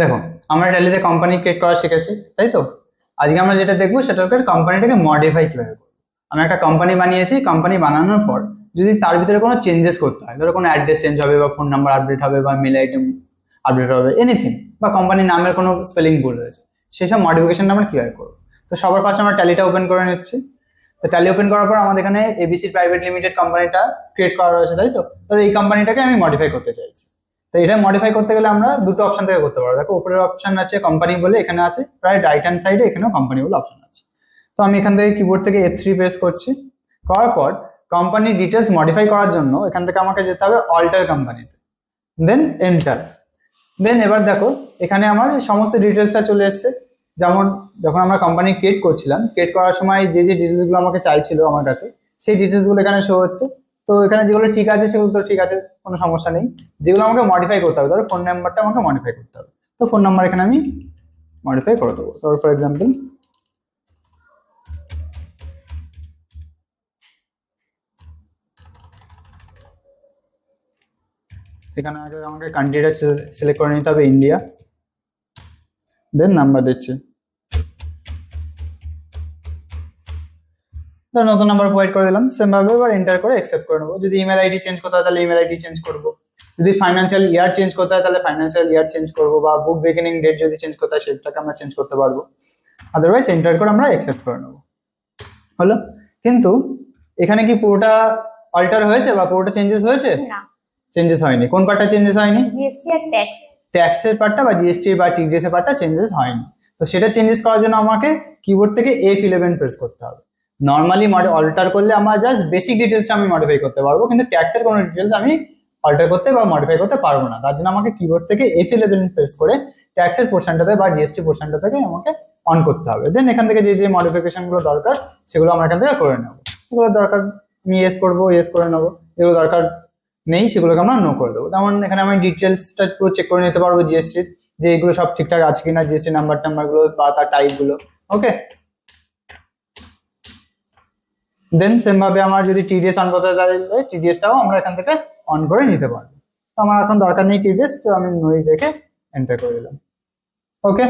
দেখো, আমরা ট্যালিতে company create করা শিখেছি, তাই তো? আজকে আমরা যেটা দেখব সেটা হচ্ছে কোম্পানিটাকে মডিফাই কীভাবে করব। আমি একটা কোম্পানি বানিয়েছি কোম্পানি বানানোর পর যদি তার ভিতরে কোনো চেঞ্জেস করতে হয়, ধরো কোনো অ্যাড্রেস চেঞ্জ হবে বা ফোন নাম্বার আপডেট হবে বা মেল আইটেম আপডেট হবে এনিথিং বা কোম্পানির নামের কোনো স্পেলিং ভুল হয়েছে, সেসব মডিফিকেশনটা আমরা কীভাবে করব? তো সবার ফার্স্ট আমরা ট্যালিটা ওপেন করে নিচ্ছি। তো ট্যালি ওপেন করার পর আমাদের এখানে এবিসি প্রাইভেট লিমিটেড কোম্পানিটা ক্রিয়েট করা রয়েছে, তাই তো? তো এই কোম্পানিটাকে আমি মডিফাই করতে চাইছি। তো এটা মডিফাই করতে গেলে আমরা দুটো অপশন থেকে করতে পারব। দেখো, উপরের অপশন আছে কোম্পানি বলে, এখানে আছে, প্রায় রাইট হ্যান্ড সাইডে এখানেও কোম্পানি বলে অপশন আছে। তো আমি এখান থেকে কিবোর্ড থেকে এফ থ্রি প্রেস করছি। করার পর কোম্পানির ডিটেলস মডিফাই করার জন্য এখান থেকে আমাকে যেতে হবে অল্টার কোম্পানিতে দেন এন্টার দেন এবার দেখো, এখানে আমার সমস্ত ডিটেলসটা চলে এসছে। যেমন যখন আমরা কোম্পানি ক্রিয়েট করছিলাম ক্রিয়েট করার সময় যে যে ডিটেলসগুলো আমাকে চাইছিল আমার কাছে, সেই ডিটেলসগুলো এখানে শো হচ্ছে। তো এখানে যেগুলো ঠিক আছে, সেগুলো তো ঠিক আছে, কোনো সমস্যা নেই। যেগুলো আমাকে মডিফাই করতে হবে, ধরো ফোন নাম্বারটা আমাকে মডিফাই করতে হবে। তো ফোন নাম্বার এখানে আমি মডিফাই করে দেবো। ধরো ফর এক্সাম্পল এখানে আগে আমাকে কান্ট্রিটা সিলেক্ট করে নিতে হবে ইন্ডিয়া দেন নাম্বার দিচ্ছি। ধর নতুন নাম্বার প্রোভাইড করে দিলাম সেম ভাবে এবার এন্টার করে অ্যাকসেপ্ট করে নেব। যদি ইমেল আইডি চেঞ্জ করতে হয় তাহলে ইমেল আইডি চেঞ্জ করব। যদি ফাইন্যান্সিয়াল ইয়ার চেঞ্জ করতে হয় তাহলে ফাইন্যান্সিয়াল ইয়ার চেঞ্জ করব বা বুক বিগিনিং ডেট যদি চেঞ্জ করতে হয় সেটাকে আমরা চেঞ্জ করতে পারব। আদারওয়াইজ এন্টার করে আমরা অ্যাকসেপ্ট করে নেব। হলো? কিন্তু এখানে কি পুরোটা অল্টার হয়েছে বা পুরোটা চেঞ্জেস হয়েছে? না। চেঞ্জেস হয়নি। কোন পার্টটা চেঞ্জেস হয়নি? জিএসটি আর ট্যাক্স ট্যাক্সের পার্টটা বা জিএসটি বা টিডিএস এর পার্টটা চেঞ্জেস হয়নি। তো সেটা চেঞ্জেস করার জন্য আমাকে কিবোর্ড থেকে এফ ইলেভেন প্রেস করতে হবে। নর্মালি অল্টার করলে আমার জাস্ট বেসিক ডিটেলসটা আমি মডিফাই করতে পারব, কিন্তু ট্যাক্সের কোনো ডিটেলস আমি অল্টার করতে বা মডিফাই করতে পারব না। তার জন্য আমাকে কিবোর্ড থেকে এফ ইলেভেন প্রেস করে ট্যাক্সের পোর্শনটাতে বা জিএসটি পোর্শনটা থেকে আমাকে অন করতে হবে। দেন এখান থেকে যে যে মডিফিকেশনগুলো দরকার, সেগুলো আমরা এখান থেকে করে নেব। এগুলো দরকার, আমি ইয়েস করব ইয়েস করে নেব। যেগুলো দরকার নেই, সেগুলোকে আমরা নো করে দেবো। যেমন এখানে আমি ডিটেলসটা পুরো চেক করে নিতে পারব জিএসটির যে এগুলো সব ঠিকঠাক আছে কিনা জিএসটি নাম্বার টাম্বারগুলো বা তার টাইপগুলো ওকে দেন সেম ভাবে আমার যদি টিডিএস অন করতে চাইলে টিডিএসটাও আমরা এখান থেকে অন করে নিতে পারব তো আমার এখন দরকার নেই টিডিএস তো আমি নই দেখে এন্টার করে দিলাম। ওকে